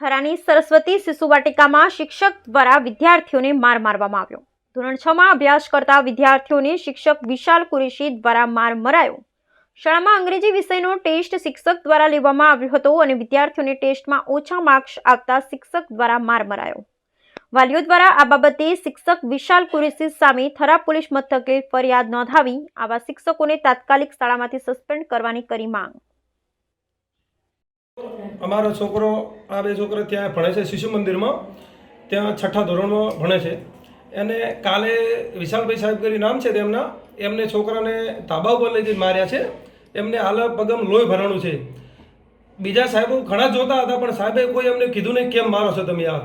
થરાની સરસ્વતી શિશુવાટિકામાં શિક્ષક દ્વારા વિદ્યાર્થીઓને માર મારવામાં આવ્યો. ધોરણ છ માં અભ્યાસ કરતા વિદ્યાર્થીઓને શિક્ષક વિશાલ કુરેશી દ્વારા માર મરાયો. શાળામાં અંગ્રેજી વિષયનો ટેસ્ટ શિક્ષક દ્વારા લેવામાં આવ્યો હતો અને વિદ્યાર્થીઓને ટેસ્ટમાં ઓછા માર્ક્સ આપતા શિક્ષક દ્વારા માર મરાયો. વાલીઓ દ્વારા આ બાબતે શિક્ષક વિશાલ કુરેશી સામે થરા પોલીસ મથકે ફરિયાદ નોંધાવી આવા શિક્ષકોને તાત્કાલિક શાળામાંથી સસ્પેન્ડ કરવાની કરી માંગ. અમારો છોકરો, આ બે છોકરા ત્યાં ભણે છે શિશુ મંદિરમાં. ત્યાં છઠ્ઠા ધોરણમાં ભણે છે. એને કાલે વિશાલભાઈ સાહેબ કરી નામ છે તેમના. એમને છોકરાને ધાબા ઉપર લઈ જઈને માર્યા છે. એમને આલ પગમ લોહી ભરાણું છે. બીજા સાહેબો ઘણા જોતા હતા, પણ સાહેબે કોઈ એમને કીધું નહીં કેમ મારો છો તમે આ.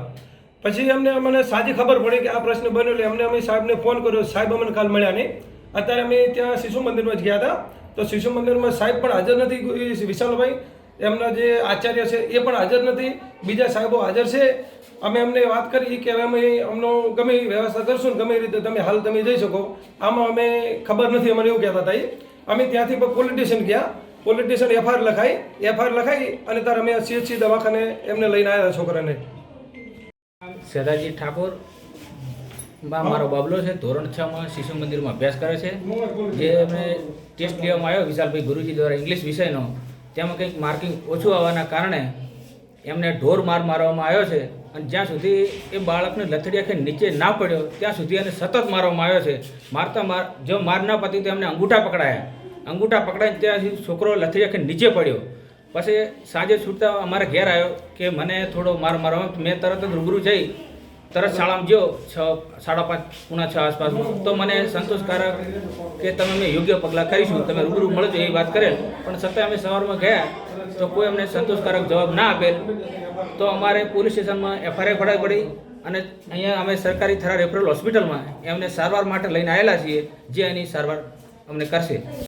પછી એમને અમને સાચી ખબર પડી કે આ પ્રશ્ન બન્યો એટલે અમને અમે સાહેબને ફોન કર્યો. સાહેબ અમને કાલ મળ્યા નહીં. અત્યારે અમે ત્યાં શિશુ મંદિરમાં જ ગયા હતા. તો શિશુ મંદિરમાં સાહેબ પણ હાજર નથી વિશાલભાઈ. એમના જે આચાર્ય છે એ પણ હાજર નથી. બીજા સાહેબો હાજર છે. અમે અમને વાત કરી કે અમે અમનો ગમે એ વ્યવસ્થા કરશું ને ગમે એ રીતે તમે હાલ તમે જઈ શકો. આમાં અમે ખબર નથી અમારે એવું કહેતા હતા. અમે ત્યાંથી પણ સ્ટેશન ગયા. પોલિટિશિયન એફઆર લખાઈ એફઆર લખાઈ અને ત્યારે અમે સીએચસી દવાખાને એમને લઈને આવ્યા છોકરાને. સદાજી ઠાકોર બા મારો બાબલો છે ધોરણ છ માં શિશુ મંદિરમાં અભ્યાસ કરે છે. જે એમને ટેસ્ટ લેવામાં આવ્યો વિશાલભાઈ ગુરુજી દ્વારા ઇંગ્લિશ વિષયનો. તેમાં કંઈક માર્કિંગ ઓછું આવવાના કારણે એમને ઢોર માર મારવામાં આવ્યો છે અને જ્યાં સુધી એ બાળકને લથડી આખે નીચે ના પડ્યો, ત્યાં સુધી એને સતત મારવામાં આવ્યો છે. મારતા માર, જો માર ન પતી તો એમને અંગૂઠા પકડાયા. અંગૂઠા પકડાય ત્યાં સુધી છોકરો લથડી આખે નીચે પડ્યો. પછી સાંજે છૂટતા અમારે ઘેર આવ્યો કે મને થોડો માર મારવા મેં તરત જ રૂબરૂ જઈ તરત શાળામાં ગયો, છ, સાડા પાંચ પૂણા છ આસપાસ. તો મને સંતોષકારક કે તમે અમે યોગ્ય પગલાં કરીશું, તમે રૂબરૂ મળજો એ વાત કરેલ. પણ છતાં અમે સવારમાં ગયા, તો કોઈ અમને સંતોષકારક જવાબ ના આપેલ. તો અમારે પોલીસ સ્ટેશનમાં એફઆઈઆર ફડાવી પડી અને અહીંયા અમે સરકારી થરા રેફરલ હોસ્પિટલમાં એમને સારવાર માટે લઈને આવેલા છીએ, જે એની સારવાર અમને કરશે.